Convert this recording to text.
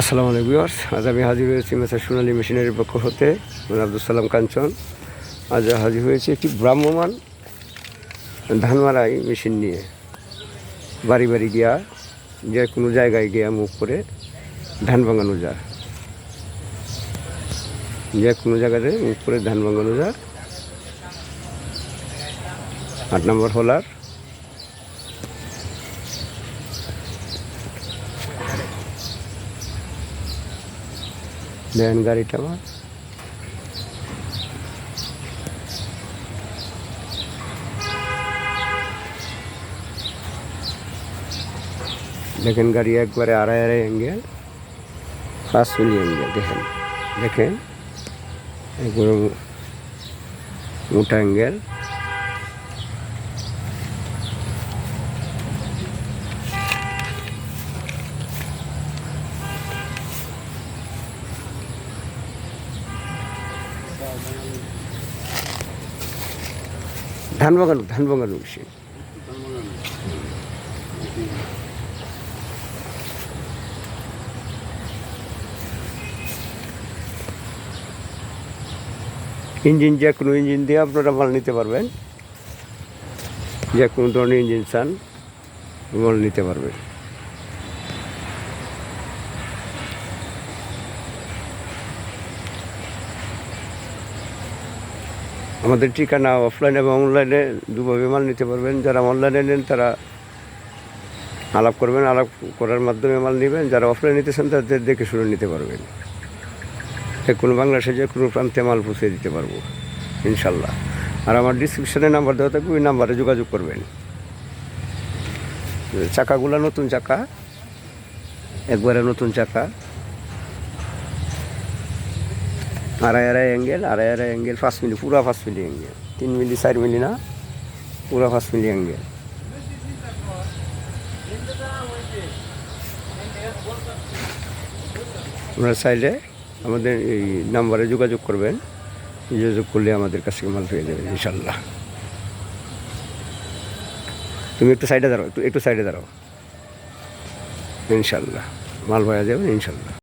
আসসালামু আলাইকুম আজ আমি হাজির হয়েছি মেসার সোনালী মেশিনারির পক্ষ হতে আব্দুল সালাম কাঞ্চন। আজ হাজির হয়েছি একটি ভ্রাম্যমান ধান মারাই মেশিন নিয়ে। বাড়ি বাড়ি গিয়া, যে কোনো জায়গায় গিয়া মুখ করে ধান ভাঙানো যায়। যে কোনো জায়গাতে মুখ করে ধান ভাঙানো যায়। আট নম্বর হোলার ভ্যান গাড়িটা আমার। দেখেন গাড়ি একবারে আড়াই আড়াই অ্যাঙ্গেল ফার্স্ট মিলি অ্যাঙ্গেল, দেখেন। দেখেন, একবারে মোটা অ্যাঙ্গেল। ধান বাগানো ধান বাগানো মেশিন ইঞ্জিন যে কোনো ইঞ্জিন দিয়ে আপনারা মাল নিতে পারবেন। যে কোনো ধরনের ইঞ্জিন চান, মাল নিতে পারবেন। আমাদের ঠিকানা অফলাইন এবং অনলাইনে দুভাবে মাল নিতে পারবেন। যারা অনলাইনে নেন, তারা আলাপ করবেন, আলাপ করার মাধ্যমে মাল নেবেন। যারা অফলাইন নিতেছেন তাদের দেখে শুনে নিতে পারবেন। কোনো বাংলাদেশে যে কোনো প্রান্তে মাল পৌঁছে দিতে পারব, ইনশাল্লাহ। আর আমার ডিসক্রিপশানে নাম্বার দেওয়া থাকবে, ওই নাম্বারে যোগাযোগ করবেন। চাকাগুলো নতুন চাকা, একবারে নতুন চাকা। আড়াই আড়াই অ্যাঙ্গেল আড়াই আড়াই অ্যাঙ্গেল পাঁচ মিলি, পুরা পাঁচ মিলি অ্যাঙ্গেল তিন মিলি, চার মিলি না, পুরা পাঁচ মিলি অ্যাঙ্গেল আপনারা চাইলে আমাদের এই নাম্বারে যোগাযোগ করবেন। যোগাযোগ করলে আমাদের কাছ থেকে মাল পেয়ে যাবেন ইনশাল্লাহ তুমি একটু সাইডে দাঁড়াও, একটু একটু সাইডে দাঁড়াও। ইনশাল্লাহ মাল পাওয়া যাবে ইনশাল্লাহ